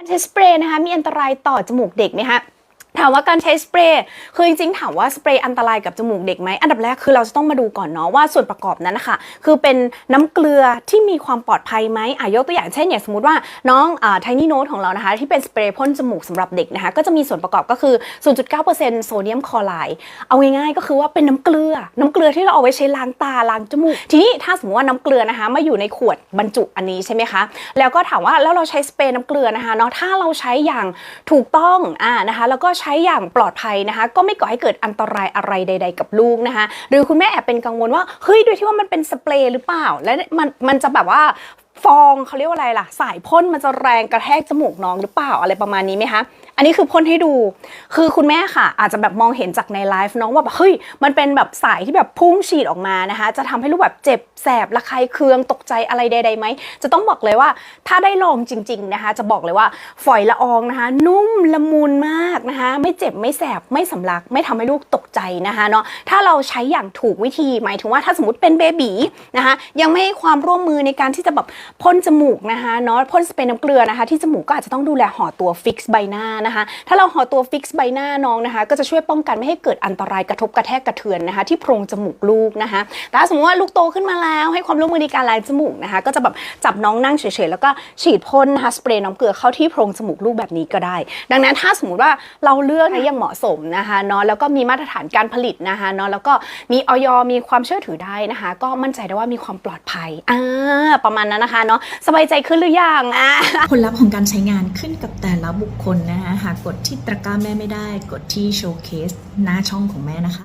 การใช้สเปรย์นะคะมีอันตรายต่อจมูกเด็กไหมคะ ถามว่าการใช้สเปรย์คือจริงๆ ถามว่าสเปรย์อันตรายกับจมูกเด็กไหมอันดับแรกคือเราจะต้องมาดูก่อนเนาะว่าส่วนประกอบนั้นนะคะคือเป็นน้ำเกลือที่มีความปลอดภัยไหมอะยกตัวอย่างเช่นอย่างสมมติว่าน้องไทนี่โนตของเรานะคะ ที่เป็นสเปรย์พ่นจมูกสำหรับเด็กนะคะ ก็จะมีส่วนประกอบก็คือ 0.9%โซเดียมคลอไรด์เอาง่ายๆก็คือว่าเป็นน้ำเกลือ น้ำเกลือที่เราเอาไว้ใช้ล้างตาล้างจมูก ทีนี้ถ้าสมมติว่าน้ำเกลือนะคะมาอยู่ในขวดบรรจุอันนี้ใช่ไหมคะแล้วก็ถามว่าแล้วเราใช้สเปรย์น้ำเกลือนะคะเนาะถ้าเราใช้อย่างถูกต้องอ่านะคะแล้วก็ใช้อย่างปลอดภัยนะคะ ก็ไม่ก่อให้เกิดอันตรายอะไรใด ๆ กับลูกนะคะ หรือคุณแม่แอบเป็นกังวลว่าเฮ้ยโดยที่ว่ามันเป็นสเปรย์หรือเปล่า และมันมันจะแบบว่า ฟองเขาเรียกว่าอะไรล่ะ สายพ่นมันจะแรงกระแทกจมูกน้องหรือเปล่าอะไรประมาณนี้ไหมคะอันนี้คือพ่นให้ดู คือคุณแม่ค่ะ อาจจะแบบมองเห็นจากในไลฟ์น้องว่าแบบเฮ้ยมันเป็นแบบสายที่แบบพุ่งฉีดออกมานะคะ จะทำให้ลูกแบบเจ็บแสบระคายเคืองตกใจอะไรใดๆไหมจะต้องบอกเลยว่าถ้าได้ลองจริง ๆนะคะ จะบอกเลยว่าฝอยละอองนะคะ นุ่มละมุนมากนะคะ ไม่เจ็บไม่แสบไม่สำลัก ไม่ทำให้ลูกตกใจนะคะเนาะถ้าเราใช้อย่างถูกวิธีหมายถึงว่าถ้าสมมติเป็นเบบีนะคะยังไม่ให้ความร่วมมือในการที่จะแบบพ่นจมูกนะคะเนาะพ่นสเปรย์น้ำเกลือนะคะ ที่จมูกก็อาจจะต้องดูแลห่อตัวฟิกซ์ใบหน้านะคะ ถ้าเราห่อตัวฟิกซ์ใบหน้าน้องนะคะ ก็จะช่วยป้องกันไม่ให้เกิดอันตรายกระทบกระแทกกระเทือนนะคะ ที่โพรงจมูกลูกนะคะแต่ถ้าสมมติว่าลูกโตขึ้นมาแล้ว ให้ความร่วมมือในการล้างจมูกนะคะ ก็จะแบบจับน้องนั่งเฉยๆแล้วก็ฉีดพ่นนะคะสเปรย์น้ำเกลือเข้าที่โพรงจมูกลูกแบบนี้ก็ได้ ดังนั้นถ้าสมมติว่าเราเลือกนะอยังเหมาะสมนะคะเนาะแล้วก็มีมาตรฐานการผลิตนะคะเนาะแล้วก็มีออยมีความเชื่อถือได้นะคะ ก็มั่นใจได้ว่ามีความปลอดภัยอ่าประมาณนั้นนะคะเนาะสบายใจขึ้นหรือยังอะผลลัพธ์ของการใช้งานขึ้นกับแต่ละบุคคลนะคะหากกดที่ตะกร้าแม่ไม่ได้ กดที่โชว์เคสหน้าช่องของแม่นะคะ